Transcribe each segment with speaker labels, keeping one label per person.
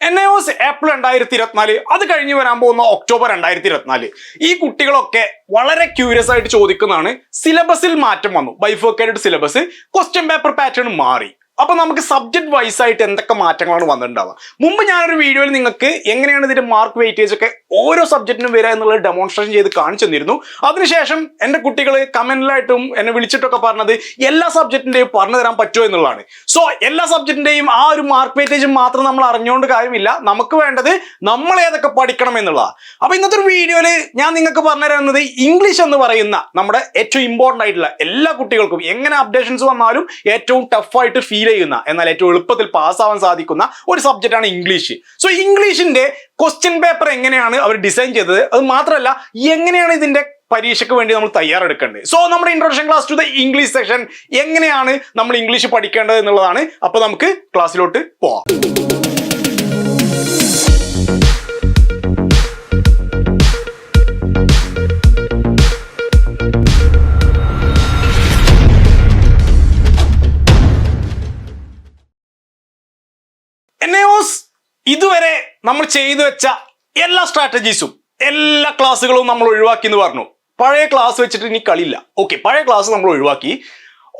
Speaker 1: N I Os April രണ്ടായിരത്തി ഇരുപത്തിനാല് അത് കഴിഞ്ഞ് വരാൻ പോകുന്ന ഒക്ടോബർ രണ്ടായിരത്തി ഇരുപത്തിനാല് ഈ കുട്ടികളൊക്കെ വളരെ ക്യൂരിയസ് ആയിട്ട് ചോദിക്കുന്നതാണ് സിലബസിൽ മാറ്റം വന്നു. Bifurcated syllabus question paper pattern മാറി. അപ്പൊ നമുക്ക് സബ്ജക്ട് വൈസ് ആയിട്ട് എന്തൊക്കെ മാറ്റങ്ങളാണ് വന്നിട്ടുണ്ടാവുക? മുമ്പ് ഞാനൊരു വീഡിയോയിൽ നിങ്ങൾക്ക് എങ്ങനെയാണ് ഇതിന്റെ മാർക്ക് വെയിറ്റേജ് ഒക്കെ ഓരോ സബ്ജക്റ്റിനും വരിക എന്നുള്ളത് ഡെമോൺസ്ട്രേഷൻ ചെയ്ത് കാണിച്ചു തന്നിരുന്നു. അതിനുശേഷം എന്റെ കുട്ടികൾ കമന്റിലായിട്ടും എന്നെ വിളിച്ചിട്ടൊക്കെ പറഞ്ഞത് എല്ലാ സബ്ജക്റ്റിന്റെയും പറഞ്ഞു തരാൻ പറ്റുമോ എന്നുള്ളതാണ്. സോ എല്ലാ സബ്ജക്റ്റിന്റെയും ആ ഒരു മാർക്ക് വെയിറ്റേജ് മാത്രം നമ്മൾ അറിഞ്ഞുകൊണ്ട് കാര്യമില്ല. നമുക്ക് വേണ്ടത് നമ്മൾ ഏതൊക്കെ പഠിക്കണം എന്നുള്ളതാണ്. അപ്പൊ ഇന്നത്തെ ഒരു വീഡിയോയിൽ ഞാൻ നിങ്ങൾക്ക് പറഞ്ഞു തരുന്നത് ഇംഗ്ലീഷ് എന്ന് പറയുന്ന നമ്മുടെ ഏറ്റവും ഇമ്പോർട്ടന്റ് ആയിട്ടുള്ള എല്ലാ കുട്ടികൾക്കും എങ്ങനെ അപ്ഡേഷൻസ് വന്നാലും ഏറ്റവും ടഫായിട്ട് ഫീൽ ചെയ്യുന്ന എന്നാൽ ഏറ്റവും എളുപ്പത്തിൽ പാസ്സാവാൻ സാധിക്കുന്ന ഒരു സബ്ജക്റ്റാണ് ഇംഗ്ലീഷ് സോ ഇംഗ്ലീഷിന്റെ ക്വസ്റ്റ്യൻ പേപ്പർ എങ്ങനെയാണ് അവർ ഡിസൈൻ ചെയ്തത്? അത് മാത്രമല്ല എങ്ങനെയാണ് ഇതിന്റെ പരീക്ഷയ്ക്ക് വേണ്ടി നമ്മൾ തയ്യാറെടുക്കേണ്ടത്? സോ നമ്മുടെ introduction class to the English section എങ്ങനെയാണ് നമ്മൾ ഇംഗ്ലീഷ് പഠിക്കേണ്ടത് എന്നുള്ളതാണ്. അപ്പൊ നമുക്ക് ക്ലാസ്സിലോട്ട് പോവാം. ഇതുവരെ നമ്മൾ ചെയ്തു വെച്ച എല്ലാ സ്ട്രാറ്റജീസും എല്ലാ ക്ലാസ്സുകളും നമ്മൾ ഒഴിവാക്കി എന്ന് പറഞ്ഞു. പഴയ ക്ലാസ് വെച്ചിട്ട് ഇനി കളിയില്ല. ഓക്കെ പഴയ ക്ലാസ് നമ്മൾ ഒഴിവാക്കി.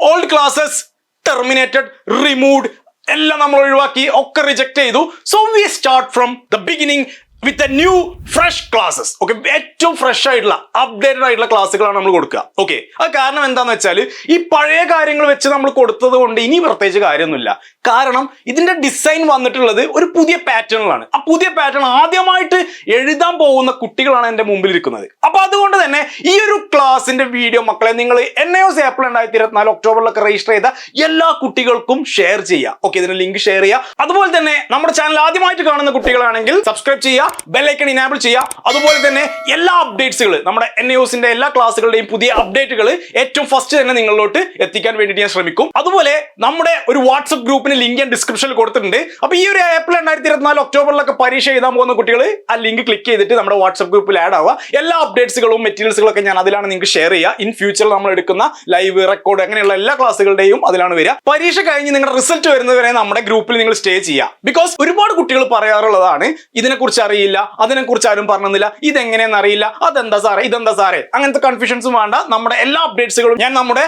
Speaker 1: ഓൾഡ് ക്ലാസ്സസ് ടെർമിനേറ്റഡ് റിമൂവ് എല്ലാം നമ്മൾ ഒഴിവാക്കി ഒക്കെ റിജക്ട് ചെയ്തു. So we start from the beginning with a new fresh classes okay ഏറ്റവും ഫ്രഷ് ആയിട്ടുള്ള അപ്ഡേറ്റഡ് ആയിട്ടുള്ള ക്ലാസ്സുകളാണ് നമ്മൾ കൊടുക്കുക. ഓക്കെ അത് കാരണം എന്താന്ന് വെച്ചാൽ ഈ പഴയ കാര്യങ്ങൾ വെച്ച് നമ്മൾ കൊടുത്തത് കൊണ്ട് ഇനി പ്രത്യേകിച്ച് കാര്യമൊന്നുമില്ല. കാരണം ഇതിന്റെ ഡിസൈൻ വന്നിട്ടുള്ളത് ഒരു പുതിയ പാറ്റേണിലാണ് ആ പുതിയ പാറ്റേൺ ആദ്യമായിട്ട് എഴുതാൻ പോകുന്ന കുട്ടികളാണ് എന്റെ മുമ്പിൽ ഇരിക്കുന്നത് അപ്പൊ അതുകൊണ്ട് തന്നെ ഈ ഒരു ക്ലാസിന്റെ വീഡിയോ മക്കളെ നിങ്ങൾ എൻ എസ് ഏപ്രിൽ രണ്ടായിരത്തി ഇരുപത്തിനാല് ഒക്ടോബറിലൊക്കെ രജിസ്റ്റർ ചെയ്ത എല്ലാ കുട്ടികൾക്കും ഷെയർ ചെയ്യുക. ഓക്കെ ഇതിന് ലിങ്ക് ഷെയർ ചെയ്യുക. അതുപോലെ തന്നെ നമ്മുടെ ചാനൽ ആദ്യമായിട്ട് കാണുന്ന കുട്ടികളാണെങ്കിൽ സബ്സ്ക്രൈബ് ചെയ്യുക. ബെല്ലൈക്കൺ ഇനാബിൾ ചെയ്യുക. അതുപോലെ തന്നെ എല്ലാ അപ്ഡേറ്റ്സുകൾ നമ്മുടെ എൻ ന്യൂസിന്റെ എല്ലാ ക്ലാസ്സുകളുടെയും പുതിയ അപ്ഡേറ്റുകൾ ഏറ്റവും ഫസ്റ്റ് തന്നെ നിങ്ങളിലോട്ട് എത്തിക്കാൻ വേണ്ടിയിട്ട് ഞാൻ ശ്രമിക്കും. അതുപോലെ നമ്മുടെ ഒരു വാട്സപ്പ് ഗ്രൂപ്പിന് ലിങ്ക് ഞാൻ ഡിസ്ക്രിപ്ഷനിൽ കൊടുത്തിട്ടുണ്ട്. അപ്പൊ ഈ ഒരു ഏപ്രിൽ രണ്ടായിരത്തി ഇരുപത്തിനാല് ഒക്ടോബറിലൊക്കെ പരീക്ഷ എഴുതാൻ പോകുന്ന കുട്ടികൾ ആ ലിങ്ക് ക്ലിക്ക് ചെയ്തിട്ട് നമ്മുടെ വാട്സപ്പ് ഗ്രൂപ്പിൽ ആഡ് ആവുക. എല്ലാ അപ്ഡേറ്റ്സുകളും മെറ്റീരിയൽസുകളും ഒക്കെ ഞാൻ അതിലാണ് നിങ്ങൾക്ക് ഷെയർ ചെയ്യുക. ഇൻ ഫ്യൂച്ചറിൽ നമ്മൾ എടുക്കുന്ന ലൈവ് റെക്കോർഡ് അങ്ങനെയുള്ള എല്ലാ ക്ലാസ്സുകളുടെയും അതിലാണ് വരിക. പരീക്ഷ കഴിഞ്ഞ് നിങ്ങളുടെ റിസൾട്ട് വരുന്നവരെ നമ്മുടെ ഗ്രൂപ്പിൽ നിങ്ങൾ സ്റ്റേ ചെയ്യുക. ബിക്കോസ് ഒരുപാട് കുട്ടികൾ പറയാറുള്ളതാണ് ഇതിനെക്കുറിച്ച് അറിയില്ല അതിനെക്കുറിച്ച് ആരും പറഞ്ഞില്ല ഇതെങ്ങനെയെന്ന് അറിയില്ല അതെന്താ സാറേ ഇതെന്താ സാറേ? അങ്ങനത്തെ കൺഫ്യൂഷൻസും വേണ്ട. നമ്മുടെ എല്ലാ അപ്ഡേറ്റ്സുകളും ഞാൻ നമ്മുടെ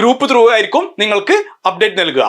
Speaker 1: ഗ്രൂപ്പ് ത്രൂ ആയിരിക്കും നിങ്ങൾക്ക് അപ്ഡേറ്റ് നൽകുക.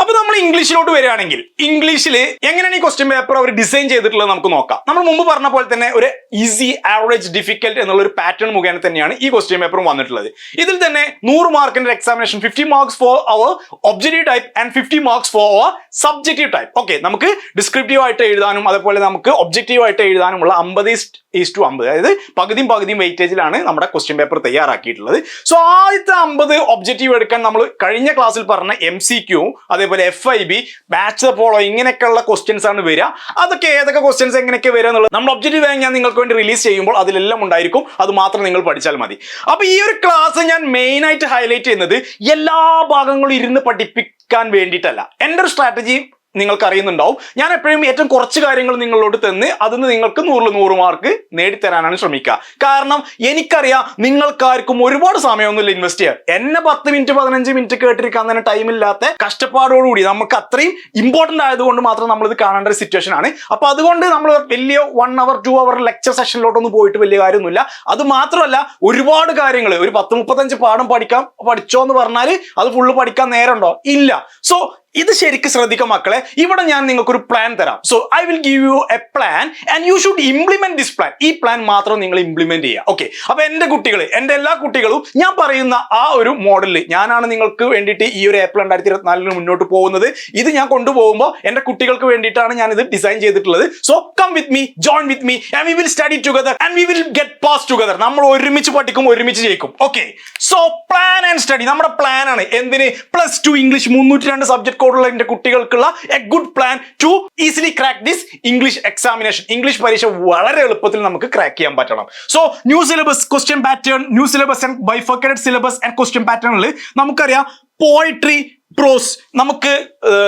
Speaker 1: അപ്പൊ നമ്മൾ ഇംഗ്ലീഷിലോട്ട് വരികയാണെങ്കിൽ ഇംഗ്ലീഷിൽ എങ്ങനെയാണ് ഈ ക്വസ്റ്റ്യൻ പേപ്പർ അവർ ഡിസൈൻ ചെയ്തിട്ടുള്ളത് നമുക്ക് നോക്കാം. നമ്മൾ മുമ്പ് പറഞ്ഞ പോലെ തന്നെ ഒരു ഈസി ആവറേജ് ഡിഫിക്കൽട്ട് എന്നുള്ള ഒരു പാറ്റേൺ മുഖേന തന്നെയാണ് ഈ ക്വസ്റ്റ്യൻ പേപ്പറും വന്നിട്ടുള്ളത്. ഇതിൽ തന്നെ നൂറ് മാർക്കിന്റെ examination fifty marks for hour objective type and fifty marks for hour subjective type okay നമുക്ക് ഡിസ്ക്രിപ്റ്റീവ് ആയിട്ട് എഴുതാനും അതേപോലെ നമുക്ക് ഒബ്ജക്റ്റീവ് ആയിട്ട് എഴുതാനുമുള്ള അമ്പത് ഈസ് ടു അമ്പത്. അതായത് പകുതിയും പകുതിയും വെയിറ്റേജിലാണ് നമ്മുടെ ക്വസ്റ്റ്യൻ പേപ്പർ തയ്യാറാക്കിയിട്ടുള്ളത്. സോ ആദ്യത്തെ അമ്പത് ഒബ്ജക്റ്റീവ് എടുക്കാൻ നമ്മൾ കഴിഞ്ഞ ക്ലാസ്സിൽ പറഞ്ഞ എം സി ക്യൂ അതേപോലെ എഫ് ഐ ബി ബാച്ച് പോളോ ഇങ്ങനെയൊക്കെയുള്ള ക്വസ്റ്റ്യൻസ് ആണ് വരിക. അതൊക്കെ ഏതൊക്കെ ക്വസ്റ്റ്യൻസ് എങ്ങനെയൊക്കെ വരിക എന്നുള്ളത് നമ്മൾ ഒബ്ജക്റ്റീവ് ഞാൻ നിങ്ങൾക്ക് വേണ്ടി റിലീസ് ചെയ്യുമ്പോൾ അതിലെല്ലാം ഉണ്ടായിരിക്കും. അത് മാത്രം നിങ്ങൾ പഠിച്ചാൽ മതി. അപ്പോൾ ഈ ഒരു ക്ലാസ് ഞാൻ മെയിൻ ആയിട്ട് ഹൈലൈറ്റ് ചെയ്യുന്നത് എല്ലാ ഭാഗങ്ങളും ഇരുന്ന് പഠിപ്പിക്കാൻ വേണ്ടിയിട്ടല്ല. എന്റെ ഒരു സ്ട്രാറ്റജി നിങ്ങൾക്ക് അറിയുന്നുണ്ടാവും ഞാൻ എപ്പോഴും ഏറ്റവും കുറച്ച് കാര്യങ്ങൾ നിങ്ങളോട് തന്ന് അതിന് നിങ്ങൾക്ക് നൂറിൽ നൂറ് മാർക്ക് നേടിത്തരാനാണ് ശ്രമിക്കുക. കാരണം എനിക്കറിയാം നിങ്ങൾക്കാർക്കും ഒരുപാട് സമയമൊന്നുമില്ല ഇൻവെസ്റ്റ് ചെയ്യാൻ. എന്നെ പത്ത് മിനിറ്റ് പതിനഞ്ച് മിനിറ്റ് കേട്ടിരിക്കാൻ തന്നെ ടൈം ഇല്ലാത്ത കഷ്ടപ്പാടോടുകൂടി നമുക്ക് അത്രയും ഇമ്പോർട്ടന്റ് ആയതുകൊണ്ട് മാത്രം നമ്മൾ ഇത് കാണേണ്ട ഒരു സിറ്റുവേഷൻ ആണ്. അപ്പോൾ അതുകൊണ്ട് നമ്മൾ വലിയ one hour two hour lecture സെഷനിലോട്ടൊന്നും പോയിട്ട് വലിയ കാര്യമൊന്നുമില്ല. അത് മാത്രമല്ല ഒരുപാട് കാര്യങ്ങൾ ഒരു പത്ത് മുപ്പത്തഞ്ച് പാഠം പഠിക്കാം പഠിച്ചോ എന്ന് പറഞ്ഞാൽ അത് ഫുള്ള് പഠിക്കാൻ നേരമുണ്ടോ? ഇല്ല. സോ ഇത് ശരിക്കും ശ്രദ്ധിക്കാം മക്കളെ. ഇവിടെ ഞാൻ നിങ്ങൾക്ക് ഒരു പ്ലാൻ തരാം. So I will give you a plan and you should implement this plan ഈ പ്ലാൻ മാത്രം നിങ്ങൾ ഇംപ്ലിമെന്റ് ചെയ്യുക. ഓക്കെ അപ്പൊ എന്റെ കുട്ടികൾ എന്റെ എല്ലാ കുട്ടികളും ഞാൻ പറയുന്ന ആ ഒരു മോഡലിൽ ഞാനാണ് നിങ്ങൾക്ക് വേണ്ടിയിട്ട് ഈ ഒരു ഏപ്രിൽ രണ്ടായിരത്തി ഇരുപത്തിനാലിന് മുന്നോട്ട് പോകുന്നത്. ഇത് ഞാൻ കൊണ്ടുപോകുമ്പോൾ എന്റെ കുട്ടികൾക്ക് വേണ്ടിയിട്ടാണ് ഞാൻ ഇത് ഡിസൈൻ ചെയ്തിട്ടുള്ളത്. So come with me join with me and we will study together and we will get pass together നമ്മൾ ഒരുമിച്ച് പഠിക്കും ഒരുമിച്ച് ജയിക്കും. Okay so plan and study നമ്മുടെ പ്ലാൻ ആണ്. എന്തിന്? പ്ലസ് ടു ഇംഗ്ലീഷ് മുന്നൂറ്റി രണ്ട് സബ്ജക്ട് കാസർഗോഡുള്ള എന്റെ കുട്ടികൾക്കുള്ള a good plan to easily crack this English examination English പരീക്ഷ വളരെ എളുപ്പത്തിൽ നമുക്ക് ക്രാക്ക് ചെയ്യാൻ പറ്റണം. So new syllabus question pattern new syllabus and bifurcated syllabus and question പാറ്റേണിൽ നമുക്കറിയാം പോയിട്രി പ്രോസ് നമുക്ക്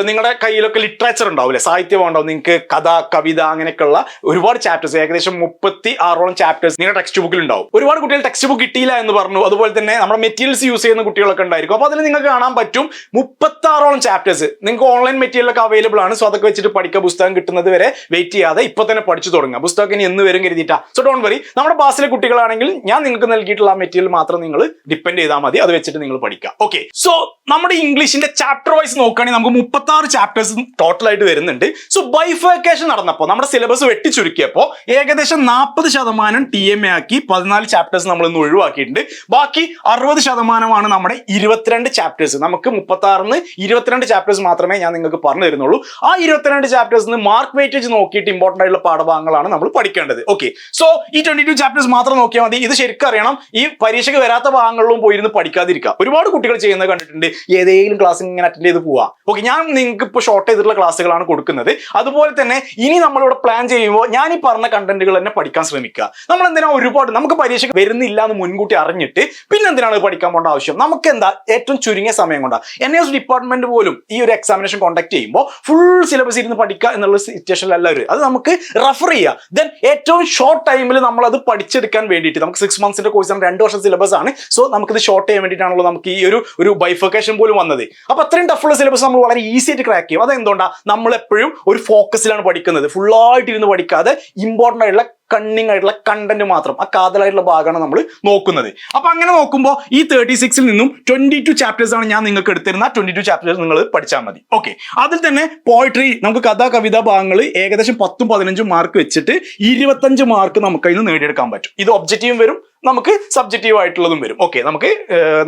Speaker 1: നിങ്ങളുടെ കയ്യിലൊക്കെ ലിറ്ററേച്ചർ ഉണ്ടാവില്ലേ? സാഹിത്യം ഉണ്ടാവും നിങ്ങൾക്ക് കഥ കവിത അങ്ങനെയൊക്കെയുള്ള ഒരുപാട് ചാപ്റ്റേഴ്സ് ഏകദേശം മുപ്പത്തി ആറോളം ചാപ്റ്റേഴ്സ് നിങ്ങളുടെ ടെക്സ്റ്റ് ബുക്കിൽ ഉണ്ടാവും. ഒരുപാട് കുട്ടികൾ ടെക്സ്റ്റ് ബുക്ക് കിട്ടിയില്ല എന്ന് പറഞ്ഞു. അതുപോലെ തന്നെ നമ്മുടെ മെറ്റീരിയൽസ് യൂസ് ചെയ്യുന്ന കുട്ടികളൊക്കെ ഉണ്ടായിരിക്കും. അപ്പോൾ അതിൽ നിങ്ങൾക്ക് കാണാൻ പറ്റും മുപ്പത്തി ആറോളം ചാപ്റ്റേഴ്സ് നിങ്ങൾക്ക് ഓൺലൈൻ മെറ്റീരിയൽ ഒക്കെ അവൈലബിൾ ആണ്. സോ അതൊക്കെ വെച്ചിട്ട് പഠിക്കുക പുസ്തകം കിട്ടുന്നത് വരെ വെയിറ്റ് ചെയ്യാതെ ഇപ്പൊ തന്നെ പഠിച്ചു തുടങ്ങുക. പുസ്തകം ഇനി എന്ന് വരും കരുതിയിട്ടാ. സോ ഡോൺ വറി നമ്മുടെ ബാസിലെ കുട്ടികളാണെങ്കിൽ ഞാൻ നിങ്ങൾക്ക് നൽകിയിട്ടുള്ള മെറ്റീരിയൽ മാത്രം നിങ്ങൾ ഡിപ്പെൻഡ് ചെയ്താൽ മതി. അത് വെച്ചിട്ട് നിങ്ങൾ പഠിക്കുക ഓക്കെ സോ നമ്മുടെ ഇംഗ്ലീഷിന്റെ ചാപ്റ്റർ വൈസ് നോക്കുകയാണെങ്കിൽ നമുക്ക് മുപ്പത്തി ആറ് ചാപ്റ്റേഴ്സ് ടോട്ടൽ ആയിട്ട് വരുന്നുണ്ട്. സോ ബൈഫേക്കേഷൻ നടന്നപ്പോൾ നമ്മുടെ സിലബസ് വെട്ടിച്ചുരുക്കിയപ്പോൾ ഏകദേശം നാൽപ്പത് ശതമാനം ടി എം എ ആക്കി പതിനാല് ചാപ്റ്റേഴ്സ് നമ്മൾ ഇന്ന് ഒഴിവാക്കിയിട്ടുണ്ട്. ബാക്കി അറുപത് ശതമാനമാണ് നമ്മുടെ ഇരുപത്തിരണ്ട് ചാപ്റ്റേഴ്സ് നമുക്ക് മുപ്പത്തി ആറിന് ഇരുപത്തിരണ്ട് ചാപ്റ്റേഴ്സ് മാത്രമേ ഞാൻ നിങ്ങൾക്ക് പറഞ്ഞു തരുന്നുള്ളൂ. ആ ഇരുപത്തിരണ്ട് ചാപ്റ്റേഴ്സിന് മാർക്ക് വെയിറ്റേജ് നോക്കിയിട്ട് ഇമ്പോർട്ടന്റ് ആയിട്ടുള്ള പാഠഭാഗങ്ങളാണ് നമ്മൾ പഠിക്കേണ്ടത്. ഓക്കെ സോ ഈ ട്വന്റി ടു ചാപ്റ്റേഴ്സ് മാത്രം നോക്കിയാൽ മതി. ഇത് ശരിക്കും അറിയണം. ഈ പരീക്ഷയ്ക്ക് വരാത്ത ഭാഗങ്ങളിലും പോയിരുന്ന് പഠിക്കാതിരിക്കുക. ഒരുപാട് കുട്ടികൾ ചെയ്യുന്നത് കണ്ടിട്ടുണ്ട്. ഏതെങ്കിലും ക്ലാസ് ഇങ്ങനെ അറ്റൻഡ് ചെയ്ത് പോവാ. ഓക്കെ ഞാൻ നിങ്ങൾക്ക് ഇപ്പോൾ ഷോർട്ട് ചെയ്തിട്ടുള്ള ക്ലാസ്സുകളാണ് കൊടുക്കുന്നത്. അതുപോലെ തന്നെ ഇനി നമ്മളിവിടെ പ്ലാൻ ചെയ്യുമ്പോൾ ഞാൻ ഈ പറഞ്ഞ കണ്ടന്റുകൾ തന്നെ പഠിക്കാൻ ശ്രമിക്കുക. നമ്മൾ എന്തിനാ ഒരുപാട് നമുക്ക് പരീക്ഷ വരുന്നില്ല എന്ന് മുൻകൂട്ടി അറിഞ്ഞിട്ട് പിന്നെ എന്തിനാണ് പഠിക്കാൻ പോകേണ്ട ആവശ്യം? നമുക്ക് എന്താ ഏറ്റവും ചുരുങ്ങിയ സമയം കൊണ്ടാണ് എൻ എസ് ഡിപ്പാർട്ട്മെന്റ് പോലും ഈ ഒരു എക്സാമിനേഷൻ കോണ്ടാക്ട് ചെയ്യുമ്പോൾ ഫുൾ സിലബസ് ഇരുന്ന് പഠിക്കുക എന്നുള്ള സിറ്റുവേഷനിലല്ല ഒരു. അത് നമുക്ക് റെഫർ ചെയ്യുക ദെൻ ഏറ്റവും ഷോർട്ട് ടൈമിൽ നമ്മൾ അത് പഠിച്ചെടുക്കാൻ വേണ്ടിയിട്ട് നമുക്ക് സിക്സ് മന്ത്സിന്റെ കോഴ്സാണ് രണ്ട് വർഷം സിലബസ് ആണ്. സോ നമുക്കിത് ഷോർട്ട് ചെയ്യാൻ വേണ്ടിയിട്ടാണല്ലോ നമുക്ക് ഈ ഒരു ഒരു ബൈഫിക്കേഷൻ പോലും വന്നത്. അപ്പൊ അത്രയും ടഫുള്ള സിലബസ് നമ്മൾ വളരെ ഈസി ആയിട്ട് ക്രാക്ക് ചെയ്യും. അതെന്തുകൊണ്ടാണ് നമ്മൾ എപ്പോഴും ഒരു ഫോക്കസിലാണ് പഠിക്കുന്നത്. ഫുള്ളായിട്ട് ഇരുന്ന് പഠിക്കാതെ ഇമ്പോർട്ടന്റ് ആയിട്ടുള്ള കണ്ണിങ് ആയിട്ടുള്ള കണ്ടന്റ് മാത്രം ആ കാതലായിട്ടുള്ള ഭാഗമാണ് നമ്മൾ നോക്കുന്നത്. അപ്പൊ അങ്ങനെ നോക്കുമ്പോൾ ഈ തേർട്ടി സിക്സിൽ നിന്നും ട്വന്റി ടു ചാപ്റ്റേഴ്സ് ആണ് ഞാൻ നിങ്ങൾക്ക് എടുത്തിരുന്ന ട്വന്റി ടു ചാപ്റ്റേഴ്സ് നിങ്ങൾ പഠിച്ചാൽ മതി. ഓക്കെ അതിൽ തന്നെ പോയിട്രി നമുക്ക് കഥ കവിത ഭാഗങ്ങൾ ഏകദേശം പത്തും പതിനഞ്ചും മാർക്ക് വെച്ചിട്ട് ഇരുപത്തഞ്ച് മാർക്ക് നമുക്ക് അതിന് നേടിയെടുക്കാൻ പറ്റും. ഇത് ഒബ്ജക്റ്റീവും വരും നമുക്ക് സബ്ജക്റ്റീവ് ആയിട്ടുള്ളതും വരും. ഓക്കെ നമുക്ക്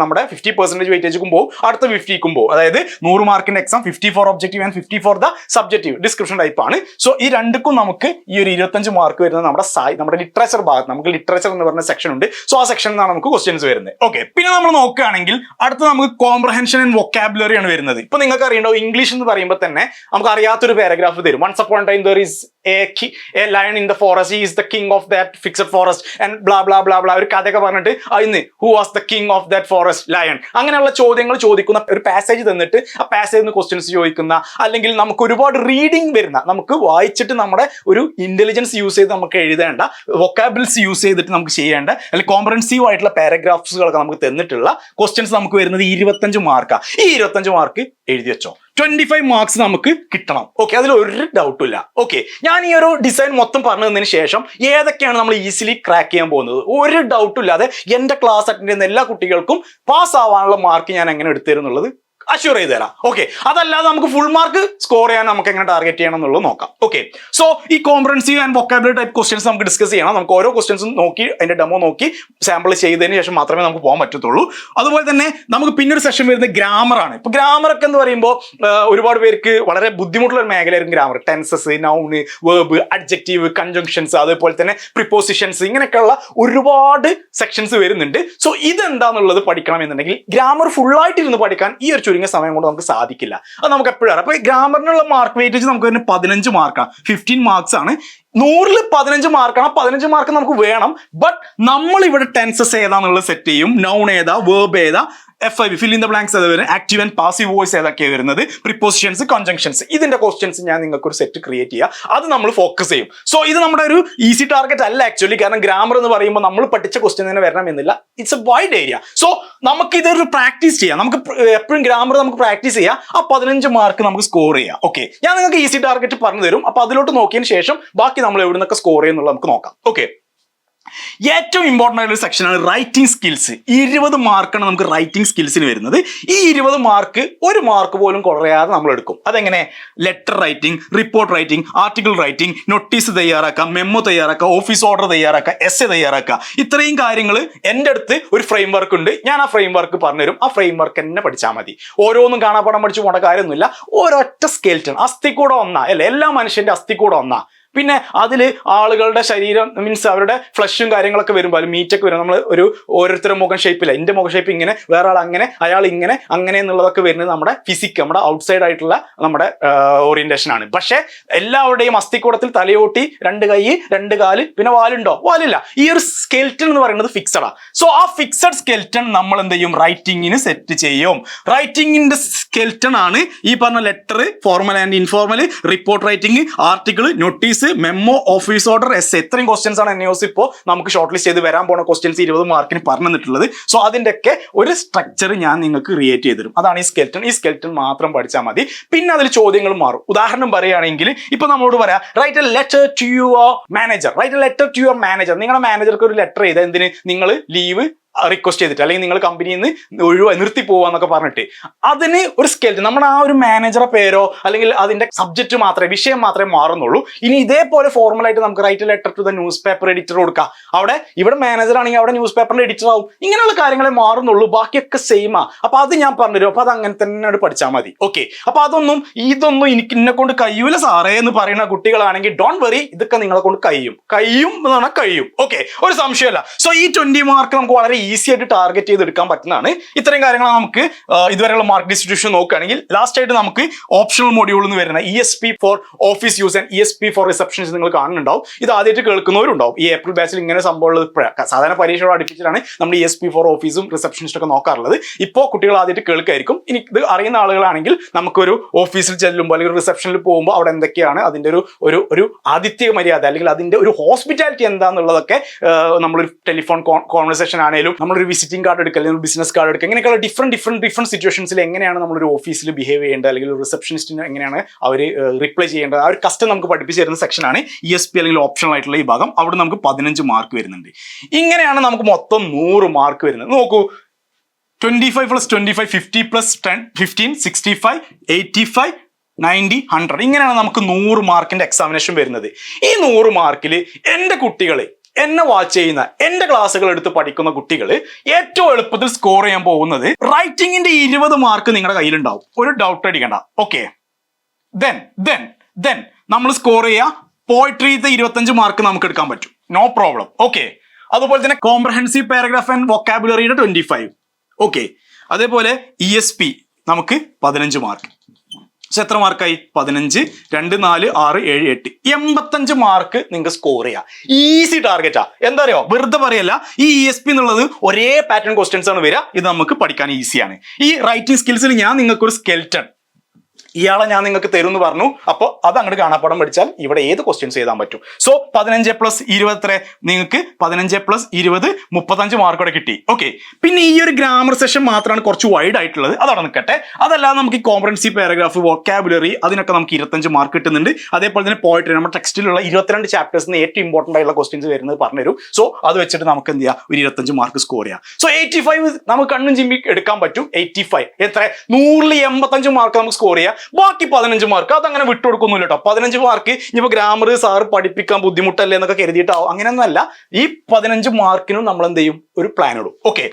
Speaker 1: നമ്മുടെ ഫിഫ്റ്റി പെർസെന്റേജ് വെയിറ്റേജും പോകും അടുത്ത ഫിഫ്റ്റിക്കും പോകും അതായത് നൂറ് മാർക്കിന്റെ exam fifty for objective and fifty for the subjective description type ആണ്. സോ ഈ രണ്ടുക്കും നമുക്ക് ഈ ഒരു ഇരുപത്തഞ്ച് മാർക്ക് വരുന്നത് നമ്മുടെ സായി നമ്മുടെ ലിറ്ററേച്ചർ ഭാഗത്ത് നമുക്ക് ലിറ്ററേച്ചർ എന്ന് പറഞ്ഞ സെക്ഷൻ ഉണ്ട്. സോ ആ സെക്ഷനിൽ നിന്നാണ് നമുക്ക് ക്വസ്റ്റ്യൻസ് വരുന്നത്. ഓക്കെ പിന്നെ നമ്മൾ നോക്കുകയാണെങ്കിൽ അടുത്ത നമുക്ക് കോംപ്രഹെൻഷൻ ആൻഡ് വൊക്കാബുലറി ആണ് വരുന്നത്. ഇപ്പൊ നിങ്ങൾക്ക് അറിയണ്ടോ ഇംഗ്ലീഷ് എന്ന് പറയുമ്പോൾ തന്നെ നമുക്ക് അറിയാത്തൊരു പാരഗ്രാഫ് തരും once upon time there is a lion in the forest is the king of that fixed forest and blah blah blah blah ഒരു കഥയൊക്കെ പറഞ്ഞിട്ട് അതിന് who was the king of that forest lion അങ്ങനെയുള്ള ചോദ്യങ്ങൾ ചോദിക്കുന്ന ഒരു passage തന്നിട്ട് ആ പാസേജിൽ നിന്ന് ക്വസ്റ്റ്യൻസ് ചോദിക്കുന്ന അല്ലെങ്കിൽ നമുക്ക് ഒരുപാട് റീഡിംഗ് വരുന്ന നമുക്ക് വായിച്ചിട്ട് നമ്മുടെ ഒരു ഇന്റലിജൻസ് യൂസ് ചെയ്ത് നമുക്ക് എഴുതേണ്ട വൊക്കാബിൾസ് യൂസ് ചെയ്തിട്ട് നമുക്ക് ചെയ്യേണ്ട അല്ലെങ്കിൽ കോംപ്രഹെൻസീവ് ആയിട്ടുള്ള പാരഗ്രാഫ്സുകളൊക്കെ നമുക്ക് തന്നിട്ടുള്ള ക്വസ്റ്റ്യൻസ് നമുക്ക് വരുന്നത് ഇരുപത്തഞ്ച് മാർക്കാണ് ഈ ഇരുപത്തഞ്ച് മാർക്ക് എഴുതി വെച്ചോ. ട്വന്റി ഫൈവ് മാർക്സ് നമുക്ക് കിട്ടണം. ഓക്കെ അതിൽ ഒരു ഡൗട്ടും ഇല്ല. ഓക്കെ ഞാൻ ഈ ഒരു ഡിസൈൻ മൊത്തം പറഞ്ഞു തന്നതിന് ശേഷം ഏതൊക്കെയാണ് നമ്മൾ ഈസിലി ക്രാക്ക് ചെയ്യാൻ പോകുന്നത്? ഒരു ഡൗട്ടും ഇല്ലാതെ എന്റെ ക്ലാസ് അറ്റൻഡ് ചെയ്യുന്ന എല്ലാ കുട്ടികൾക്കും പാസ് ആവാനുള്ള മാർക്ക് ഞാൻ എങ്ങനെ എടുത്തു തരും എന്നുള്ളത് അഷ്യൂർ ചെയ്ത് തരാം ഓക്കെ അതല്ലാതെ നമുക്ക് ഫുൾ മാർക്ക് സ്കോർ ചെയ്യാൻ നമുക്ക് എങ്ങനെ ടാർഗറ്റ് ചെയ്യണം എന്നുള്ളത് നോക്കാം. ഓക്കെ സോ ഈ comprehensive and vocabulary type questions നമുക്ക് ഡിസ്കസ് ചെയ്യണം. നമുക്ക് ഓരോ ക്വസ്റ്റ്യൻസും നോക്കി അതിന്റെ ഡെമോ നോക്കി സാമ്പിൾ ചെയ്തതിന് ശേഷം മാത്രമേ നമുക്ക് പോകാൻ പറ്റത്തുള്ളൂ. അതുപോലെ തന്നെ നമുക്ക് പിന്നൊരു സെഷൻ വരുന്നത് ഗ്രാമർ ആണ്. ഇപ്പൊ ഗ്രാമർ ഒക്കെ എന്ന് പറയുമ്പോൾ ഒരുപാട് പേർക്ക് വളരെ ബുദ്ധിമുട്ടുള്ള ഒരു മേഖലയായിരുന്നു grammar tenses noun verb adjective conjunctions അതേപോലെ തന്നെ പ്രിപ്പോസിഷൻസ് ഇങ്ങനെയൊക്കെയുള്ള ഒരുപാട് സെക്ഷൻസ് വരുന്നുണ്ട്. സോ ഇതെന്താന്നുള്ളത് പഠിക്കണം എന്നുണ്ടെങ്കിൽ ഗ്രാമർ ഫുള്ളായിട്ട് ഇരുന്ന് പഠിക്കാൻ ഈ ഒരു ചുരുങ്ങിയ സമയം കൊണ്ട് നമുക്ക് സാധിക്കില്ല. അത് നമുക്ക് എപ്പോഴും അറിയാം അപ്പൊ ഗ്രാമറിനുള്ള മാർക്ക് വെയിറ്റേജ് നമുക്ക് തന്നെ പതിനഞ്ച് മാർക്കാണ് ഫിഫ്റ്റീൻ മാർക്സ് ആണ്. നൂറിൽ പതിനഞ്ച് മാർക്കാണ് പതിനഞ്ച് മാർക്ക് നമുക്ക് വേണം. ബട്ട് നമ്മൾ ഇവിടെ ടെൻസസ് ഏതാന്നുള്ളത് സെറ്റ് ചെയ്യും. നൗൺ ഏതാ? വേർബ് ഏതാ? F I fill in the blanks അത് വരുന്നത്. ആക്റ്റീവ് ആൻഡ് പാസീവ് വോയിസ് ഏതൊക്കെയാണ് വരുന്നത്? പ്രിപ്പോസിഷൻസ് കൺജങ്ഷൻസ് ഇതിന്റെ ക്വസ്റ്റ്യൻസ് ഞാൻ നിങ്ങൾക്ക് ഒരു സെറ്റ് ക്രിയേറ്റ് ചെയ്യുക അത് നമ്മൾ ഫോക്കസ് ചെയ്യും. സോ ഇത് നമ്മുടെ ഒരു ഈസി ടാർഗറ്റ് അല്ല ആക്ച്വലി കാരണം ഗ്രാമർ എന്ന് പറയുമ്പോൾ നമ്മൾ പഠിച്ച ക്വസ്റ്റ്യൻ തന്നെ വരണം എന്നില്ല. It's a wide area so നമുക്ക് ഇതൊരു പ്രാക്ടീസ് ചെയ്യാം. നമുക്ക് എപ്പോഴും ഗ്രാമർ നമുക്ക് പ്രാക്ടീസ് ചെയ്യാം. ആ പതിനഞ്ച് മാർക്ക് നമുക്ക് സ്കോർ ചെയ്യാം. ഓക്കെ ഞാൻ നിങ്ങൾക്ക് ഈസി ടാർഗറ്റ് പറഞ്ഞു തരും അപ്പൊ അതിലോട്ട് നോക്കിയതിന് ശേഷം ബാക്കി നമ്മൾ എവിടെ നിന്നൊക്കെ സ്കോർ ചെയ്യുന്നുള്ളത് നമുക്ക് നോക്കാം. ഓക്കെ ഏറ്റവും ഇമ്പോർട്ടന്റ് ആയിട്ടുള്ള സെക്ഷനാണ് റൈറ്റിംഗ് സ്കിൽസ് ഇരുപത് മാർക്കാണ് നമുക്ക് റൈറ്റിംഗ് സ്കിൽസിന് വരുന്നത്. ഈ ഇരുപത് മാർക്ക് ഒരു മാർക്ക് പോലും കുറയാതെ നമ്മൾ എടുക്കും. അതെങ്ങനെ? Letter writing report writing article writing notice തയ്യാറാക്കാം മെമ്മോ തയ്യാറാക്കുക ഓഫീസ് ഓർഡർ തയ്യാറാക്കുക എസ് എ തയ്യാറാക്കുക. ഇത്രയും കാര്യങ്ങൾ എന്റെ അടുത്ത് ഒരു ഫ്രെയിം വർക്ക് ഉണ്ട്. ഞാൻ ആ ഫ്രെയിം വർക്ക് പറഞ്ഞുതരും. ആ ഫ്രെയിം വർക്ക് തന്നെ പഠിച്ചാൽ മതി. ഓരോന്നും കാണാപ്പാടം പഠിച്ചു പോകേണ്ട കാര്യമൊന്നുമില്ല. ഒരൊറ്റ സ്കെൽറ്റൺ അസ്ഥിക്കൂടെ ഒന്നാ. അല്ലെ? എല്ലാ മനുഷ്യന്റെ അസ്ഥിക്കൂടെ ഒന്നാ. പിന്നെ അതിൽ ആളുകളുടെ ശരീരം മീൻസ് അവരുടെ ഫ്ലഷും കാര്യങ്ങളൊക്കെ വരുമ്പോൾ അതിൽ മീറ്റൊക്കെ വരും നമ്മൾ ഒരു ഓരോരുത്തരുടെ മുഖം ഷേപ്പില്ല എന്റെ മുഖം ഷേപ്പ് ഇങ്ങനെ വേറെ ആൾ അങ്ങനെ അയാൾ ഇങ്ങനെ അങ്ങനെ എന്നുള്ളതൊക്കെ വരുന്നത് നമ്മുടെ ഫിസിക്ക് നമ്മുടെ ഔട്ട്സൈഡ് ആയിട്ടുള്ള നമ്മുടെ ഓറിയന്റേഷൻ ആണ്. പക്ഷേ എല്ലാവരുടെയും അസ്ഥിക്കൂടത്തിൽ തലയോട്ടി രണ്ട് കൈ രണ്ട് കാൽ പിന്നെ വാലുണ്ടോ? വാലില്ല. ഈ ഒരു സ്കെൽറ്റൺ എന്ന് പറയുന്നത് ഫിക്സഡാ സോ ആ ഫിക്സഡ് സ്കെൽറ്റൺ നമ്മൾ എന്ത് ചെയ്യും? റൈറ്റിങ്ങിന് സെറ്റ് ചെയ്യും. റൈറ്റിങ്ങിന്റെ സ്കെൽറ്റൺ ആണ് ഈ പറഞ്ഞ letter formal and informal report writing article notice memo office order essay എത്രയും ക്വസ്റ്റ്യൻസ് ആണ് എൻ എസ് ഇപ്പോൾ നമുക്ക് ഷോർട്ട് ലിസ്റ്റ് ചെയ്ത് വരാൻ പോണ ക്വസ്റ്റ്യൻസ് ഇരുപത് മാർക്കിന് പറഞ്ഞു തന്നിട്ടുള്ളത് സോ അതിന്റെയൊക്കെ ഒരു സ്ട്രക്ചർ ഞാൻ നിങ്ങൾക്ക് ക്രിയേറ്റ് ചെയ്ത് തരും. അതാണ് ഈ സ്കെൽറ്റൺ ഈ സ്കെൽറ്റൺ മാത്രം പഠിച്ചാൽ മതി. പിന്നെ അതിൽ ചോദ്യങ്ങൾ മാറും. ഉദാഹരണം പറയുകയാണെങ്കിൽ ഇപ്പൊ നമ്മളോട് പറയാം write a letter to your manager write a letter to your manager നിങ്ങളുടെ മാനേജർക്ക് ഒരു ലെറ്റർ ചെയ്ത് എന്തിന്? നിങ്ങൾ ലീവ് റിക്വസ്റ്റ് ചെയ്തിട്ട് അല്ലെങ്കിൽ നിങ്ങൾ കമ്പനിയിൽ നിന്ന് ഒഴിവായി നിർത്തി പോവാന്നൊക്കെ പറഞ്ഞിട്ട്. അതിന് ഒരു സ്കെൽ നമ്മുടെ ആ ഒരു മാനേജറെ പേരോ അല്ലെങ്കിൽ അതിന്റെ സബ്ജക്റ്റ് മാത്രമേ വിഷയം മാത്രമേ മാറുന്നുള്ളൂ. ഇനി ഇതേപോലെ ഫോർമൽ ആയിട്ട് നമുക്ക് write letter to the newspaper editor കൊടുക്കാം. അവിടെ ഇവിടെ മാനേജർ ആണെങ്കിൽ അവിടെ ന്യൂസ് പേപ്പറിന്റെ എഡിറ്റർ ആവും. ഇങ്ങനെയുള്ള കാര്യങ്ങളെ മാറുന്നുള്ളൂ. ബാക്കിയൊക്കെ സെയിമാ അപ്പൊ അത് ഞാൻ പറഞ്ഞുതരും. അപ്പൊ അത് അങ്ങനെ തന്നെ പഠിച്ചാൽ മതി. ഓക്കെ അപ്പൊ അതൊന്നും ഇതൊന്നും എനിക്ക് എന്നെ കൊണ്ട് കഴിയൂല സാറേ എന്ന് പറയുന്ന കുട്ടികളാണെങ്കിൽ ഡോൺ വെറി ഇതൊക്കെ നിങ്ങളെ കൊണ്ട് കഴിയും. കഴിയും എന്ന് പറഞ്ഞാൽ കഴിയും. ഓക്കെ ഒരു സംശയമല്ല സോ ഈ ട്വന്റി മാർക്ക് നമുക്ക് വളരെ ഈസി ആയിട്ട് ടാർഗറ്റ് ചെയ്ത് എടുക്കാൻ പറ്റുന്നതാണ്. ഇത്തരം കാര്യങ്ങൾ നമുക്ക് ഇതുവരെയുള്ള മാർക്ക് ഡിസ്ട്രിബ്യൂഷൻ നോക്കുകയാണെങ്കിൽ ലാസ്റ്റ് ആയിട്ട് നമുക്ക് ഓപ്ഷണൽ മൊഡ്യൂൾ എന്ന് വരുന്ന E S P for office use and E S P for receptions നിങ്ങൾ കാണുന്നുണ്ടാവും. ഇത് ആദ്യമായിട്ട് കേൾക്കുന്നവരുണ്ടാവും. ഈ ഏപ്രിൽ ബാച്ചിൽ ഇങ്ങനെ സംഭവമുള്ളത് സാധാരണ പരീക്ഷയോട് അടുപ്പിച്ചിട്ടാണ് നമ്മൾ ഇ എസ് പി ഫോർ ഓഫീസും റിസപ്ഷനിസ്റ്റൊക്കെ നോക്കാറുള്ളത്. ഇപ്പോൾ കുട്ടികൾ ആദ്യമായിട്ട് കേൾക്കായിരിക്കും. ഇനി ഇത് അറിയുന്ന ആളുകളാണെങ്കിൽ നമുക്കൊരു ഓഫീസിൽ ചെല്ലുമ്പോൾ അല്ലെങ്കിൽ റിസപ്ഷനിൽ പോകുമ്പോൾ അവിടെ എന്തൊക്കെയാണ് അതിന്റെ ഒരു ഒരു ഒരു ആതിഥ്യ മര്യാദ അല്ലെങ്കിൽ അതിന്റെ ഒരു ഹോസ്പിറ്റാലിറ്റി എന്താണെന്നുള്ളതൊക്കെ നമ്മളൊരു ടെലിഫോൺ കോൺവെർസേഷൻ ആണെങ്കിലും നമ്മളൊരു വിസിറ്റിംഗ് കാർഡ് എടുക്കുക അല്ലെങ്കിൽ ബിസിനസ് കാർഡ് എടുക്കുക ഇങ്ങനെയൊക്കെയുള്ള ഡിഫറെന്റ് ഡിഫറെന്റ് ഡിഫറെന്റ് സിറ്റുവേഷൻസിൽ എങ്ങനെയാണ് നമ്മളൊരു ഓഫീസിൽ ബിഹേവ് ചെയ്യേണ്ടത് അല്ലെങ്കിൽ റിസപ്ഷനിസ്റ്റിന് എങ്ങനെയാണ് അവർ റിപ്ലൈ ചെയ്യേണ്ടത്? ആ ഒരു കസ്റ്റം നമുക്ക് പഠിപ്പിച്ച് തരുന്ന സെക്ഷനാണ് ഇ എസ് പി അല്ലെങ്കിൽ ഓപ്ഷണൽ ആയിട്ടുള്ള ഈ ഭാഗം. അവിടെ നമുക്ക് പതിനഞ്ച് മാർക്ക് വരുന്നുണ്ട്. ഇങ്ങനെയാണ് നമുക്ക് മൊത്തം നൂറ് മാർക്ക് വരുന്നത്. നോക്കൂ twenty five plus twenty five fifty plus ten fifteen sixty five eighty five ninety hundred ഇങ്ങനെയാണ് നമുക്ക് നൂറ് മാർക്കിന്റെ എക്സാമിനേഷൻ വരുന്നത്. ഈ നൂറ് മാർക്കിൽ എന്റെ കുട്ടികൾ എന്നെ വാച്ച് ചെയ്യുന്ന എന്റെ ക്ലാസ്സുകൾ എടുത്ത് പഠിക്കുന്ന കുട്ടികൾ ഏറ്റവും എളുപ്പത്തിൽ സ്കോർ ചെയ്യാൻ പോകുന്നത് റൈറ്റിംഗിന്റെ ഇരുപത് മാർക്ക് നിങ്ങളുടെ കയ്യിലുണ്ടാവും. ഒരു ഡൗട്ട് അടിക്കണ്ട. ഓക്കെ ദെൻ ദെൻ ദെൻ നമ്മൾ സ്കോർ ചെയ്യുക പോയിട്രിത്തെ ഇരുപത്തഞ്ച് മാർക്ക് നമുക്ക് എടുക്കാൻ പറ്റും. നോ പ്രോബ്ലം ഓക്കെ അതുപോലെ തന്നെ കോംപ്രഹെൻസീവ് പാരഗ്രാഫ് ആൻഡ് വൊക്കാബുലറിയുടെ ട്വന്റി ഫൈവ് ഓക്കെ അതേപോലെ ഇ എസ് പി നമുക്ക് പതിനഞ്ച് മാർക്ക് പക്ഷെ എത്ര മാർക്കായി? പതിനഞ്ച് രണ്ട് നാല് ആറ് ഏഴ് എട്ട്. എൺപത്തഞ്ച് മാർക്ക് നിങ്ങൾക്ക് സ്കോർ ചെയ്യാം. ഈസി ടാർഗറ്റാ എന്താ അറിയോ വെറുതെ പറയല്ല. ഈ ഇ എസ് പി എന്നുള്ളത് ഒരേ പാറ്റേൺ ക്വസ്റ്റ്യൻസ് ആണ് വരിക. ഇത് നമുക്ക് പഠിക്കാൻ ഈസിയാണ് ഈ റൈറ്റിംഗ് സ്കിൽസിൽ ഞാൻ നിങ്ങൾക്ക് ഒരു സ്കെൽറ്റൺ ഇയാളെ ഞാൻ നിങ്ങൾക്ക് തരും എന്ന് പറഞ്ഞു. അപ്പോൾ അത് അങ്ങോട്ട് കാണാപ്പാടം പഠിച്ചാൽ ഇവിടെ ഏത് ക്വസ്റ്റ്യൻസ് എഴുതാൻ പറ്റും. സോ പതിനഞ്ച് പ്ലസ് ഇരുപത് എത്ര നിങ്ങൾക്ക് പതിനഞ്ച് പ്ലസ് ഇരുപത് മുപ്പത്തഞ്ച് മാർക്കോടെ കിട്ടി. ഓക്കെ പിന്നെ ഈ ഒരു ഗ്രാമർ സെഷൻ മാത്രമാണ് കുറച്ച് വൈഡ് ആയിട്ടുള്ളത്. അതവിടെ നിൽക്കട്ടെ. അതല്ലാതെ നമുക്ക് ഈ കോംപ്രൻസീവ് പാരഗ്രാഫ് വൊക്കാബുലറി അതിനൊക്കെ നമുക്ക് ഇരുപത്തഞ്ച് മാർക്ക് കിട്ടുന്നുണ്ട്. അതേപോലെ തന്നെ പോയിട്രി നമ്മുടെ ടെക്സ്റ്റിലുള്ള ഇരുപത്തിരണ്ട് ചാപ്റ്റേഴ്സിന് ഏറ്റവും ഇമ്പോർട്ടന്റ് ആയിട്ടുള്ള ക്വസ്റ്റ്യൻസ് വരുന്നത് പറഞ്ഞുതരും. സോ അത് വെച്ചിട്ട് നമുക്ക് എന്ത് ചെയ്യാം? ഒരു ഇരുപത്തഞ്ച് മാർക്ക് സ്കോർ ചെയ്യാം. സോ എയ്റ്റി ഫൈവ് നമുക്ക് കണ്ണും ചിമ്മി എടുക്കാൻ പറ്റും. എയ്റ്റി ഫൈവ് എത്ര? നൂറിൽ എൺപത്തഞ്ച് മാർക്ക് നമുക്ക് സ്കോർ ചെയ്യാം. ബാക്കി പതിനഞ്ച് മാർക്ക് അതങ്ങനെ വിട്ടുകൊടുക്കൊന്നുമില്ല കേട്ടോ പതിനഞ്ച് മാർക്ക് ഇനിയിപ്പോൾ ഗ്രാമർ സാർ പഠിപ്പിക്കാൻ ബുദ്ധിമുട്ടല്ലേ എന്നൊക്കെ കരുതിയിട്ടാവും. അങ്ങനെയൊന്നുമല്ല ഈ പതിനഞ്ച് മാർക്കിനും നമ്മൾ എന്ത് ചെയ്യും ഒരു പ്ലാൻ ഇടും. ഓക്കെ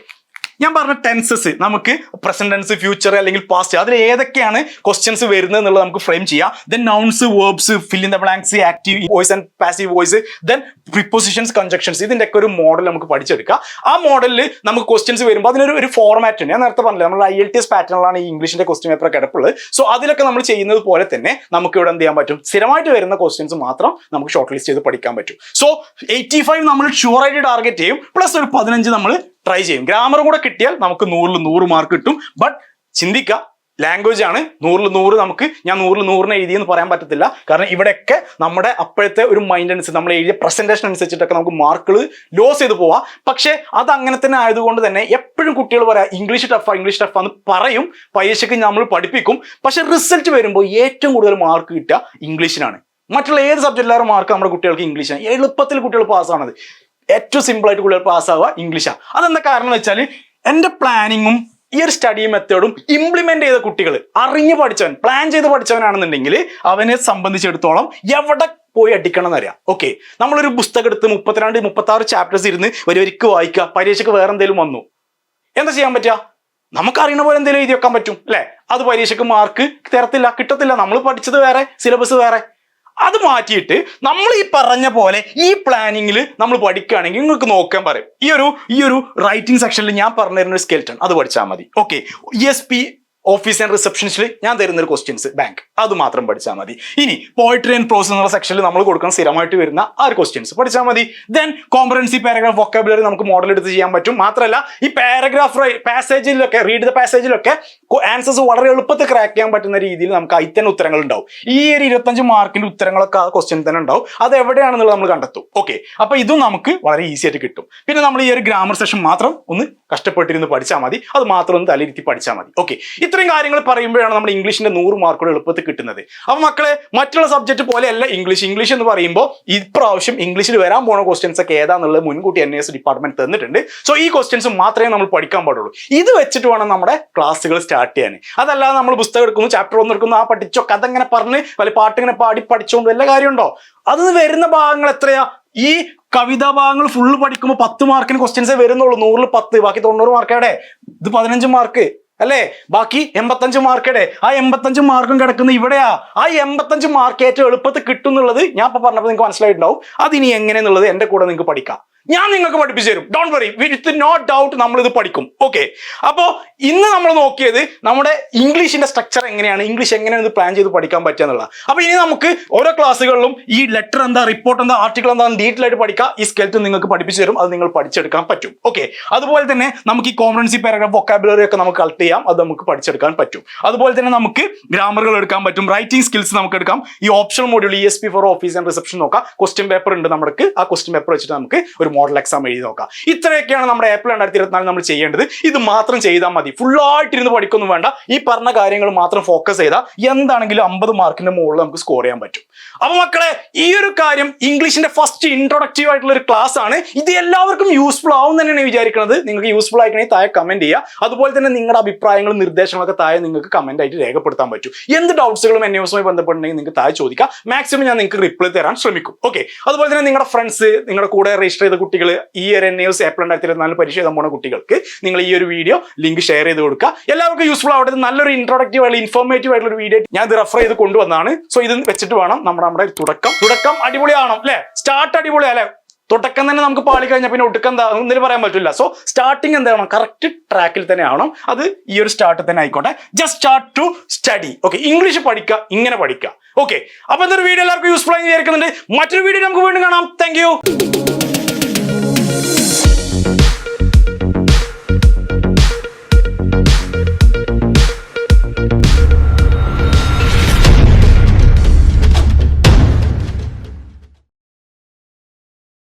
Speaker 1: ഞാൻ പറഞ്ഞ ടെൻസസ് നമുക്ക് പ്രസന്റ് ടെൻസ് ഫ്യൂച്ചർ അല്ലെങ്കിൽ പാസ്റ്റ് അതിൽ ഏതൊക്കെയാണ് ക്വസ്റ്റ്യൻസ് വരുന്നത് എന്നുള്ളത് നമുക്ക് ഫ്രെയിം ചെയ്യാം. Then nouns verbs fill in the blanks active voice and passive voice then prepositions conjunctions ഇതിന്റെ ഒക്കെ ഒരു മോഡൽ നമുക്ക് പഠിച്ചെടുക്കാം. ആ മോഡലിൽ നമുക്ക് ക്വസ്റ്റ്യൻസ് വരുമ്പോൾ അതിനൊരു ഒരു ഫോർമാറ്റ് ഉണ്ട്. ഞാൻ നേരത്തെ പറഞ്ഞില്ല നമ്മൾ ഐ എൽ ടി എസ് പാറ്റേണിലാണ് ഈ ഇംഗ്ലീഷിന്റെ ക്വസ്റ്റ്യൻ പേപ്പർ കിടപ്പുള്ളത്. സോ അതിലൊക്കെ നമ്മൾ ചെയ്യുന്നത് പോലെ തന്നെ നമുക്ക് ഇവിടെ എന്ത് ചെയ്യാൻ പറ്റും? സ്ഥിരമായിട്ട് വരുന്ന ക്വസ്റ്റ്യൻസ് മാത്രം നമുക്ക് ഷോർട്ട് ലിസ്റ്റ് ചെയ്ത് പഠിക്കാൻ പറ്റും. സോ എയ്റ്റി ഫൈവ് നമ്മൾ ഷുവർ ആയിട്ട് ടാർഗറ്റ് ചെയ്യും പ്ലസ് ഒരു പതിനഞ്ച് നമ്മൾ ട്രൈ ചെയ്യും. ഗ്രാമർ കൂടെ കിട്ടിയാൽ നമുക്ക് നൂറിൽ നൂറ് മാർക്ക് കിട്ടും. ബട്ട് ചിന്തിക്കുക ലാംഗ്വേജ് ആണ്. നൂറിൽ നൂറ് നമുക്ക് ഞാൻ നൂറിൽ നൂറിന് എഴുതിയെന്ന് പറയാൻ പറ്റത്തില്ല. കാരണം ഇവിടെയൊക്കെ നമ്മുടെ അപ്പോഴത്തെ ഒരു മൈൻഡ് അനുസരിച്ച് നമ്മൾ എഴുതിയ പ്രസന്റേഷൻ അനുസരിച്ചിട്ടൊക്കെ നമുക്ക് മാർക്കുകൾ ലോസ് ചെയ്ത് പോവാം. പക്ഷേ അത് അങ്ങനെ തന്നെ ആയതുകൊണ്ട് തന്നെ എപ്പോഴും കുട്ടികൾ പറയാം ഇംഗ്ലീഷ് ടഫാ ഇംഗ്ലീഷ് ടഫാ എന്ന് പറയും. പരീക്ഷയ്ക്ക് നമ്മൾ പഠിപ്പിക്കും. പക്ഷെ റിസൾട്ട് വരുമ്പോൾ ഏറ്റവും കൂടുതൽ മാർക്ക് കിട്ടുക ഇംഗ്ലീഷിനാണ് മറ്റുള്ള ഏത് സബ്ജക്റ്റിലാരും മാർക്ക് നമ്മുടെ കുട്ടികൾക്ക് ഇംഗ്ലീഷാണ് എളുപ്പത്തിൽ കുട്ടികൾ പാസ്സാണത് ഏറ്റവും സിമ്പിൾ ആയിട്ട് കുട്ടികൾ പാസ്സാവുക ഇംഗ്ലീഷാണ് അതെന്താ കാരണം വെച്ചാൽ എന്റെ പ്ലാനിങ്ങും ഈ ഒരു സ്റ്റഡി മെത്തേഡും ഇംപ്ലിമെന്റ് ചെയ്ത കുട്ടികൾ അറിഞ്ഞു പഠിച്ചവൻ പ്ലാൻ ചെയ്ത് പഠിച്ചവനാണെന്നുണ്ടെങ്കിൽ അവനെ സംബന്ധിച്ചിടത്തോളം എവിടെ പോയി അടിക്കണം എന്നറിയാം. ഓക്കെ നമ്മളൊരു പുസ്തകം എടുത്ത് മുപ്പത്തിരണ്ട് മുപ്പത്തി ആറ് ചാപ്റ്റേഴ്സ് ഇരുന്ന് ഒരുവരിക്ക് വായിക്കുക പരീക്ഷയ്ക്ക് വേറെ എന്തെങ്കിലും വന്നു. എന്താ ചെയ്യാൻ പറ്റുക? നമുക്കറിയണ പോലെ എന്തെങ്കിലും എഴുതി വെക്കാൻ പറ്റും അല്ലേ? അത് പരീക്ഷയ്ക്ക് മാർക്ക് തരത്തില്ല കിട്ടത്തില്ല. നമ്മൾ പഠിച്ചത് വേറെ സിലബസ് വേറെ. അത് മാറ്റിയിട്ട് നമ്മൾ ഈ പറഞ്ഞ പോലെ ഈ പ്ലാനിങ്ങിൽ നമ്മൾ പഠിക്കുകയാണെങ്കിൽ നിങ്ങൾക്ക് നോക്കാൻ പറയും. ഈ ഒരു ഈ ഒരു റൈറ്റിംഗ് സെക്ഷനിൽ ഞാൻ പറഞ്ഞു തരുന്ന ഒരു സ്കെൽറ്റൺ അത് പഠിച്ചാൽ മതി. Okay S P office and റിസപ്ഷൻസിൽ ഞാൻ തരുന്ന ഒരു ക്വസ്റ്റ്യൻസ് ബാങ്ക് അത് മാത്രം പഠിച്ചാൽ മതി. ഇനി പോയിട്രി ആൻഡ് പ്രോസസ് എന്നുള്ള സെക്ഷനിൽ നമ്മൾ കൊടുക്കുന്ന സ്ഥിരമായിട്ട് വരുന്ന ആ ഒരു ക്വസ്റ്റ്യൻസ് പഠിച്ചാൽ മതി. ദെൻ കോംപ്രൻസി പാരഗ്രാഫ് വൊക്കാബുലറി നമുക്ക് മോഡൽ എടുത്ത് ചെയ്യാൻ പറ്റും. മാത്രമല്ല ഈ പാരഗ്രാഫ് പാസേജിലൊക്കെ റീഡ് ദ പാസേജിലൊക്കെ ആൻസേഴ്സ് വളരെ എളുപ്പത്തിൽ ക്രാക്ക് ചെയ്യാൻ പറ്റുന്ന രീതിയിൽ നമുക്ക് അതിൽ തന്നെ ഉത്തരങ്ങൾ ഉണ്ടാവും. ഈ ഒരു ഇരുപത്തഞ്ച് മാർക്കിന്റെ ഉത്തരങ്ങളൊക്കെ ആ ക്വസ്റ്റ്യൻ തന്നെ ഉണ്ടാവും. അത് എവിടെയാണെന്നുള്ളത് നമ്മൾ കണ്ടെത്തും. ഓക്കെ അപ്പൊ ഇതും നമുക്ക് വളരെ ഈസി ആയിട്ട് കിട്ടും. പിന്നെ നമ്മൾ ഈ ഒരു ഗ്രാമർ സെഷൻ മാത്രം ഒന്ന് കഷ്ടപ്പെട്ടിരുന്ന് പഠിച്ചാൽ മതി. അത് മാത്രം ഒന്ന് തലയിരുത്തി പഠിച്ചാൽ മതി. ഓക്കെ ഇത്രയും കാര്യങ്ങൾ പറയുമ്പോഴാണ് നമ്മുടെ ഇംഗ്ലീഷിന്റെ നൂറ് മാർക്കുകൾ എളുപ്പത്തിൽ കിട്ടുന്നത്. അപ്പൊ മക്കളെ മറ്റുള്ള സബ്ജക്റ്റ് പോലെയല്ല ഇംഗ്ലീഷ്. ഇംഗ്ലീഷ് എന്ന് പറയുമ്പോൾ ഇപ്രാവശ്യം ഇംഗ്ലീഷിൽ വരാൻ പോണ ക്വസ്റ്റ്യൻസ് ഒക്കെ ഏതാന്നുള്ളത് മുൻകൂട്ടി എൻ എസ് ഡിപ്പാർട്ട്മെന്റ് തന്നിട്ടുണ്ട്. സോ ഈ ക്വസ്റ്റ്യൻസ് മാത്രമേ നമ്മൾ പഠിക്കാൻ പാടുള്ളൂ. ഇത് വെച്ചിട്ട് വേണം നമ്മുടെ ക്ലാസ്സുകൾ സ്റ്റാർട്ട് ചെയ്യാൻ. അതല്ലാതെ നമ്മൾ പുസ്തകം എടുക്കുന്നു ചാപ്റ്റർ ഒന്ന് എടുക്കുന്നു ആ പഠിച്ചോ കഥ ഇങ്ങനെ പറഞ്ഞ് വല്ല പാട്ടിങ്ങനെ പാടി പഠിച്ചുകൊണ്ട് വല്ല കാര്യമുണ്ടോ? അത് വരുന്ന ഭാഗങ്ങൾ എത്രയാ? ഈ കവിതാ ഭാഗങ്ങൾ ഫുള്ള് പഠിക്കുമ്പോൾ പത്ത് മാർക്കിന് ക്വസ്റ്റ്യൻസേ വരുന്നുള്ളൂ. നൂറിൽ പത്ത് ബാക്കി തൊണ്ണൂറ് മാർക്ക് എവിടെ? ഇത് പതിനഞ്ച് മാർക്ക് അല്ലേ? ബാക്കി എൺപത്തഞ്ച് മാർക്കടെ ആ എൺപത്തഞ്ച് മാർക്കും കിടക്കുന്ന ഇവിടെയാ. ആ എൺപത്തഞ്ച് മാർക്ക് ഏറ്റവും എളുപ്പത്തിൽ കിട്ടും എന്നുള്ളത് ഞാൻ ഇപ്പൊ പറഞ്ഞപ്പോൾ നിങ്ങൾക്ക് മനസ്സിലായിട്ടുണ്ടാവും. അതിനി എങ്ങനെയെന്നുള്ളത് എന്റെ കൂടെ നിങ്ങൾക്ക് പഠിക്കാം. ഞാൻ നിങ്ങൾക്ക് പഠിപ്പിച്ചു തരും. Don't worry with no doubt നമ്മൾ ഇത് പഠിക്കും. ഓക്കെ അപ്പോൾ ഇന്ന് നമ്മൾ നോക്കിയത് നമ്മുടെ ഇംഗ്ലീഷിന്റെ സ്ട്രക്ചർ എങ്ങനെയാണ്? ഇംഗ്ലീഷ് എങ്ങനെയാണ് ഇത് പ്ലാൻ ചെയ്ത് പഠിക്കാൻ പറ്റുക എന്നുള്ളത് അപ്പോൾ ഇനി നമുക്ക് ഓരോ ക്ലാസ്സുകളിലും ഈ ലെറ്റർ എന്താ റിപ്പോർട്ട് എന്താ ആർട്ടിക്കിൾ എന്താ ഡീറ്റെയിൽ ആയിട്ട് പഠിക്കുക. ഈ സ്കെൽറ്റ് നിങ്ങൾക്ക് പഠിപ്പിച്ചു തരും. അത് നിങ്ങൾ പഠിച്ചെടുക്കാൻ പറ്റും. ഓക്കെ അതുപോലെ തന്നെ നമുക്ക് ഈ കോംപ്രൻസി പാരഗ്രാഫ് വൊക്കാബുലറി ഒക്കെ നമുക്ക് കളക്ട് ചെയ്യാം. അത് നമുക്ക് പഠിച്ചെടുക്കാൻ പറ്റും. അതുപോലെ തന്നെ നമുക്ക് ഗ്രാമറുകൾ എടുക്കാൻ പറ്റും. റൈറ്റിംഗ് സ്കിൽസ് നമുക്ക് എടുക്കാം. ഈ optional module E S P for office and reception നോക്കാം. ക്വസ്റ്റ്യൻ പേപ്പർ ഉണ്ട് നമുക്ക് ആ ക്വസ്റ്റ്യൻ പേപ്പർ വെച്ചിട്ട് നമുക്ക് ഒരു മോഡൽ എക്സാം എഴുതി നോക്കാം. ഇത്രയൊക്കെയാണ് നമ്മുടെ ഏപ്രിൽ രണ്ടായിരത്തി ഇരുപത്തിനാല് നമ്മൾ ചെയ്യേണ്ടത്. ഇത് മാത്രം ചെയ്താൽ മതി. ഫുള്ളായിട്ടിരുന്ന് പഠിക്കൊന്നും വേണ്ട. ഈ പറഞ്ഞ കാര്യങ്ങൾ മാത്രം ഫോക്കസ് ചെയ്താൽ എന്താണെങ്കിലും അമ്പത് മാർക്കിന്റെ മുകളിൽ നമുക്ക് സ്കോർ ചെയ്യാൻ പറ്റും. അപ്പൊ മക്കളെ ഈ ഒരു കാര്യം ഇംഗ്ലീഷിന്റെ ഫസ്റ്റ് ഇൻട്രൊഡക്റ്റീവ് ആയിട്ടുള്ള ഒരു ക്ലാസ് ആണ്. ഇത് എല്ലാവർക്കും യൂസ്ഫുൾ ആവും തന്നെയാണ് വിചാരിക്കുന്നത്. നിങ്ങൾക്ക് യൂസ്ഫുൾ ആയിക്കണമെങ്കിൽ താഴെ കമന്റ് ചെയ്യുക. അതുപോലെ തന്നെ നിങ്ങളുടെ അഭിപ്രായങ്ങളും നിർദ്ദേശങ്ങളൊക്കെ താഴെ നിങ്ങൾക്ക് കമന്റ് ആയിട്ട് രേഖപ്പെടുത്താൻ പറ്റും. എന്ത് ഡൗട്ട്സുകളും എൻ ന്യൂസുമായി ബന്ധപ്പെട്ടുണ്ടെങ്കിൽ നിങ്ങൾക്ക് താഴെ ചോദിക്കാം. മാക്സിമം ഞാൻ നിങ്ങൾക്ക് റിപ്ലൈ തരാൻ ശ്രമിക്കും. ഓക്കെ അതുപോലെ തന്നെ നിങ്ങളുടെ ഫ്രണ്ട്സ് നിങ്ങളുടെ കൂടെ രജിസ്റ്റർ ചെയ്ത കുട്ടികൾ ഈ ഒരു എൻ ന്യൂസ് ഏപ്രിൽ രണ്ടായിരത്തി ഇരുപത്തിനാല് പരീക്ഷ എഴുതാൻ പോണ കുട്ടികൾക്ക്. നിങ്ങൾ ഈ ഒരു വീഡിയോ ലിങ്ക് ഷെയർ ചെയ്ത് കൊടുക്കുക എല്ലാവർക്കും യൂസ്ഫുൾ ആവട്ടെ. നല്ലൊരു ഇൻട്രോഡക്റ്റീവ് ആയിട്ടുള്ള ഇൻഫോർമേറ്റീവ് ആയിട്ടുള്ള ഒരു വീഡിയോ ഞാൻ ഇത് റെഫർ ചെയ്ത് കൊണ്ടുവന്നാണ് സോ ഇത് വെച്ചിട്ട് വേണം നമ്മുടെ നമ്മുടെ തുടക്കം. തുടക്കം അടിപൊളിയാണോ അല്ലെ? സ്റ്റാർട്ട് അടിപൊളിയാ അല്ലെ? തുടക്കം തന്നെ നമുക്ക് പാളി കഴിഞ്ഞാൽ പിന്നെ ഒടുക്കം എന്താ? ഒന്നിനും പറയാൻ പറ്റില്ല. സോ സ്റ്റാർട്ടിങ് എന്താണ് കറക്റ്റ് ട്രാക്കിൽ തന്നെ ആവണം. അത് ഈ ഒരു സ്റ്റാർട്ട് തന്നെ ആയിക്കോട്ടെ. Just start to study okay English പഠിക്കുക ഇങ്ങനെ പഠിക്കുക ഓക്കെ അപ്പൊ എന്തൊരു വീഡിയോ എല്ലാവർക്കും യൂസ്ഫുൾ ആയി വിചാരിക്കുന്നുണ്ട്. മറ്റൊരു വീഡിയോ നമുക്ക് വീണ്ടും കാണാം. താങ്ക്